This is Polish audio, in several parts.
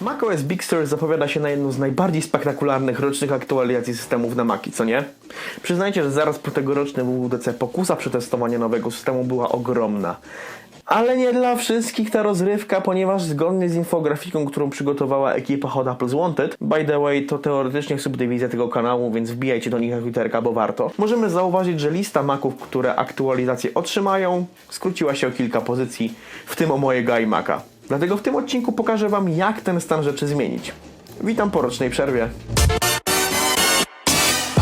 macOS Big Sur zapowiada się na jedną z najbardziej spektakularnych rocznych aktualizacji systemów na Maki, co nie? Przyznajcie, że zaraz po tegorocznym WWDC pokusa przetestowania nowego systemu była ogromna. Ale nie dla wszystkich ta rozrywka, ponieważ zgodnie z infografiką, którą przygotowała ekipa Hot Apples Wanted, by the way, to teoretycznie subdywizja tego kanału, więc wbijajcie do nich na Twitterka, bo warto. Możemy zauważyć, że lista maków, które aktualizacje otrzymają, skróciła się o kilka pozycji, w tym o mojego iMac'a. Dlatego w tym odcinku pokażę Wam, jak ten stan rzeczy zmienić. Witam po rocznej przerwie.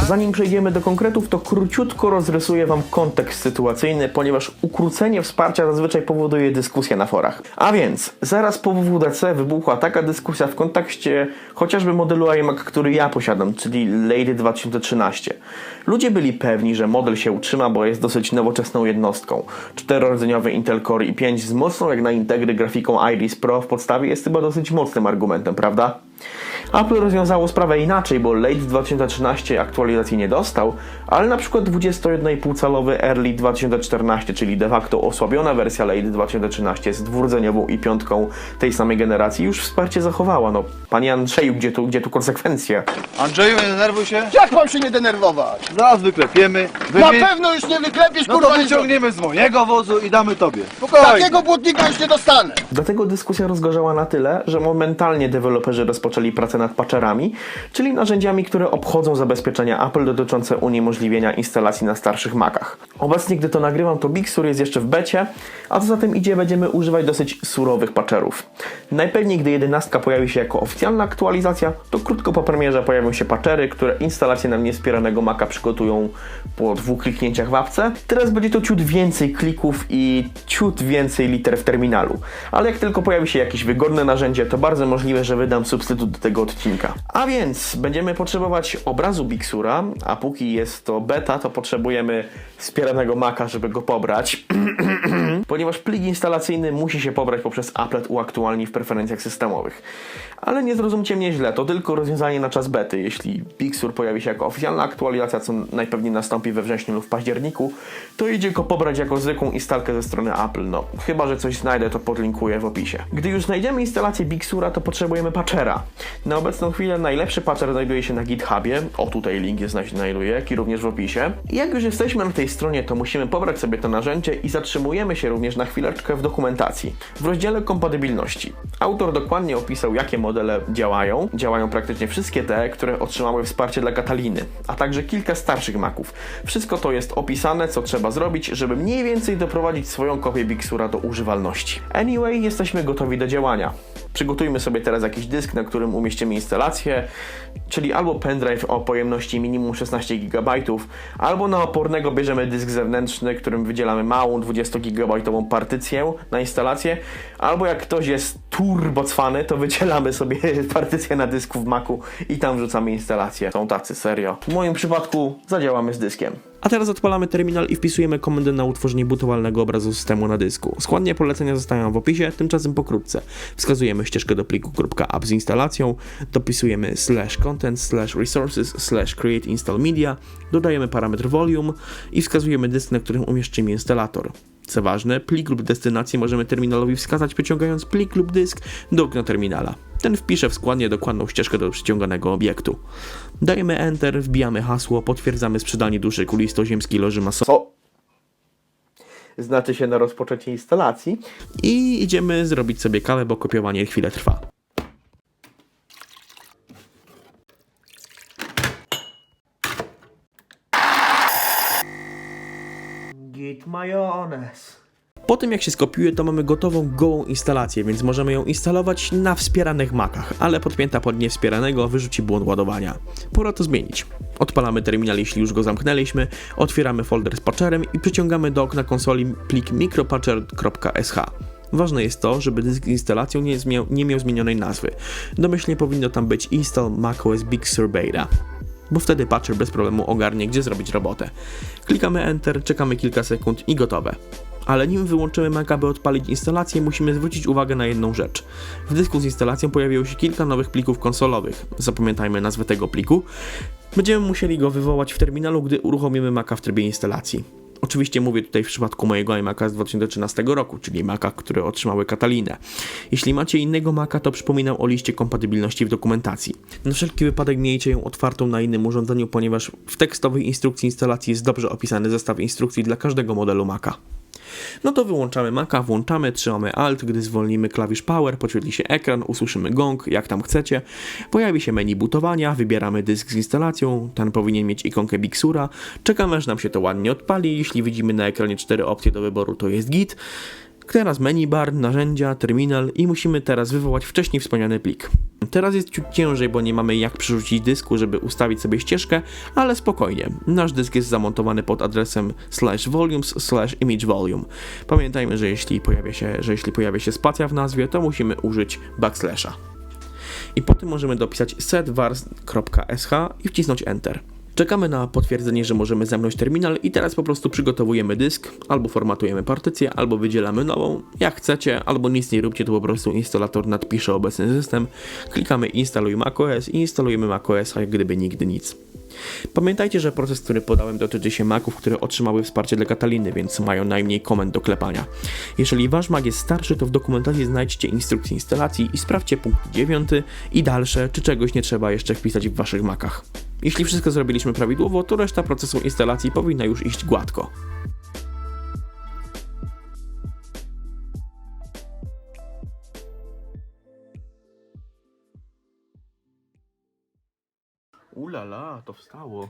Zanim przejdziemy do konkretów, to króciutko rozrysuję Wam kontekst sytuacyjny, ponieważ ukrócenie wsparcia zazwyczaj powoduje dyskusję na forach. A więc, zaraz po WWDC wybuchła taka dyskusja w kontekście chociażby modelu iMac, który ja posiadam, czyli Lady 2013. Ludzie byli pewni, że model się utrzyma, bo jest dosyć nowoczesną jednostką. Czterordzeniowy Intel Core i5 z mocną jak na Integry grafiką Iris Pro w podstawie jest chyba dosyć mocnym argumentem, prawda? Apple rozwiązało sprawę inaczej, bo Late 2013 aktualizacji nie dostał, ale na przykład 21,5-calowy Early 2014, czyli de facto osłabiona wersja Late 2013 z dwurdzeniową i piątką tej samej generacji już wsparcie zachowała. No, panie Andrzeju, gdzie tu, gdzie tu konsekwencje? Andrzeju, nie denerwuj się. Jak mam się nie denerwować? Zaraz wyklepiemy. Na Wymi- pewno już nie wyklepiesz, No kurwa, to nie wyciągniemy z mojego wozu i damy tobie. Spokojnie. Takiego błotnika już nie dostanę. Dlatego dyskusja rozgorzała na tyle, że momentalnie deweloperzy rozpoczęli pracę nad patcherami, czyli narzędziami, które obchodzą zabezpieczenia Apple dotyczące uniemożliwienia instalacji na starszych Macach. Obecnie, gdy to nagrywam, to Big Sur jest jeszcze w becie, a co za tym idzie, będziemy używać dosyć surowych patcherów. Najpewniej, gdy 11 pojawi się jako oficjalna aktualizacja, to krótko po premierze pojawią się patchery, które instalację na niewspieranego Maca przygotują po dwóch kliknięciach w apce. Teraz będzie to ciut więcej klików i ciut więcej liter w terminalu. Ale jak tylko pojawi się jakieś wygodne narzędzie, to bardzo możliwe, że wydam substytut do tego odcinka. A więc będziemy potrzebować obrazu Big Sura, a póki jest to beta, to potrzebujemy wspieranego Maca, żeby go pobrać. ponieważ plik instalacyjny musi się pobrać poprzez applet uaktualni w preferencjach systemowych. Ale nie zrozumcie mnie źle, to tylko rozwiązanie na czas bety. Jeśli Big Sur pojawi się jako oficjalna aktualizacja, co najpewniej nastąpi we wrześniu lub w październiku, to idzie go pobrać jako zwykłą instalkę ze strony Apple. No, chyba, że coś znajdę, to podlinkuję w opisie. Gdy już znajdziemy instalację Big Sura, to potrzebujemy patchera. Na obecną chwilę najlepszy patcher znajduje się na GitHubie. O, tutaj link jest znajduje, jak i również w opisie. I jak już jesteśmy na tej stronie, to musimy pobrać sobie to narzędzie i zatrzymujemy się również na chwileczkę w dokumentacji. W rozdziale kompatybilności. Autor dokładnie opisał, jakie modele działają. Działają praktycznie wszystkie te, które otrzymały wsparcie dla Kataliny, a także kilka starszych Maców. Wszystko to jest opisane, co trzeba zrobić, żeby mniej więcej doprowadzić swoją kopię Big Sura do używalności. Anyway, jesteśmy gotowi do działania. Przygotujmy sobie teraz jakiś dysk, na którym umieścimy instalację, czyli albo pendrive o pojemności minimum 16 GB, albo na opornego bierzemy dysk zewnętrzny, którym wydzielamy małą 20 GB partycję na instalację, albo jak ktoś jest turbocwany, to wydzielamy sobie partycję na dysku w Macu i tam wrzucamy instalację. Są tacy, serio. W moim przypadku zadziałamy z dyskiem. A teraz odpalamy terminal i wpisujemy komendę na utworzenie butowalnego obrazu systemu na dysku. Składnie polecenia zostają w opisie, tymczasem pokrótce. Wskazujemy ścieżkę do pliku .app z instalacją, dopisujemy slash content slash resources slash create install media, dodajemy parametr volume i wskazujemy dysk, na którym umieszczymy instalator. Co ważne, plik lub destynację możemy terminalowi wskazać przyciągając plik lub dysk do okna terminala. Ten wpisze w składnie dokładną ścieżkę do przyciąganego obiektu. Dajemy Enter, wbijamy hasło, potwierdzamy sprzedanie duszy kulistoziemskiej loży masowej. Co? Znaczy się na rozpoczęcie instalacji. I idziemy zrobić sobie kawę, bo kopiowanie chwilę trwa. Majonez. Po tym jak się skopiuje, to mamy gotową gołą instalację, więc możemy ją instalować na wspieranych Macach, ale podpięta pod niewspieranego wyrzuci błąd ładowania. Pora to zmienić. Odpalamy terminal, jeśli już go zamknęliśmy, otwieramy folder z patcherem i przyciągamy do okna konsoli plik micropatcher.sh. Ważne jest to, żeby dysk z instalacją nie, nie miał zmienionej nazwy. Domyślnie powinno tam być install macOS Big Sur Beta bo wtedy patcher bez problemu ogarnie, gdzie zrobić robotę. Klikamy Enter, czekamy kilka sekund i gotowe. Ale nim wyłączymy Maca, by odpalić instalację, musimy zwrócić uwagę na jedną rzecz. W dysku z instalacją pojawiło się kilka nowych plików konsolowych. Zapamiętajmy nazwę tego pliku. Będziemy musieli go wywołać w terminalu, gdy uruchomimy Maca w trybie instalacji. Oczywiście mówię tutaj w przypadku mojego iMac'a z 2013 roku, czyli Maca, które otrzymały Katalinę. Jeśli macie innego Maca, to przypominam o liście kompatybilności w dokumentacji. Na wszelki wypadek miejcie ją otwartą na innym urządzeniu, ponieważ w tekstowej instrukcji instalacji jest dobrze opisany zestaw instrukcji dla każdego modelu Maca. No to wyłączamy Maca, włączamy, trzymamy Alt, gdy zwolnimy klawisz Power, podświetli się ekran, usłyszymy gong, jak tam chcecie. Pojawi się menu bootowania, wybieramy dysk z instalacją, ten powinien mieć ikonkę Big Sura. Czekamy aż nam się to ładnie odpali, jeśli widzimy na ekranie cztery opcje do wyboru to jest Git. Teraz menu bar, narzędzia, terminal i musimy teraz wywołać wcześniej wspomniany plik. Teraz jest ciut ciężej, bo nie mamy jak przerzucić dysku, żeby ustawić sobie ścieżkę, ale spokojnie. Nasz dysk jest zamontowany pod adresem slash volumes slash image volume. Pamiętajmy, że jeśli pojawia się, że jeśli pojawia się spacja w nazwie, to musimy użyć backslasha. I potem możemy dopisać setvars.sh i wcisnąć enter. Czekamy na potwierdzenie, że możemy zamknąć terminal i teraz po prostu przygotowujemy dysk, albo formatujemy partycję, albo wydzielamy nową, jak chcecie, albo nic nie róbcie, to po prostu instalator nadpisze obecny system, klikamy instaluj macOS i instalujemy macOS, jak gdyby nigdy nic. Pamiętajcie, że proces, który podałem dotyczy się Maców, które otrzymały wsparcie dla Kataliny, więc mają najmniej komend do klepania. Jeżeli wasz Mac jest starszy, to w dokumentacji znajdźcie instrukcję instalacji i sprawdźcie punkt 9 i dalsze, czy czegoś nie trzeba jeszcze wpisać w waszych Macach. Jeśli wszystko zrobiliśmy prawidłowo, to reszta procesu instalacji powinna już iść gładko. Ulala, to wstało.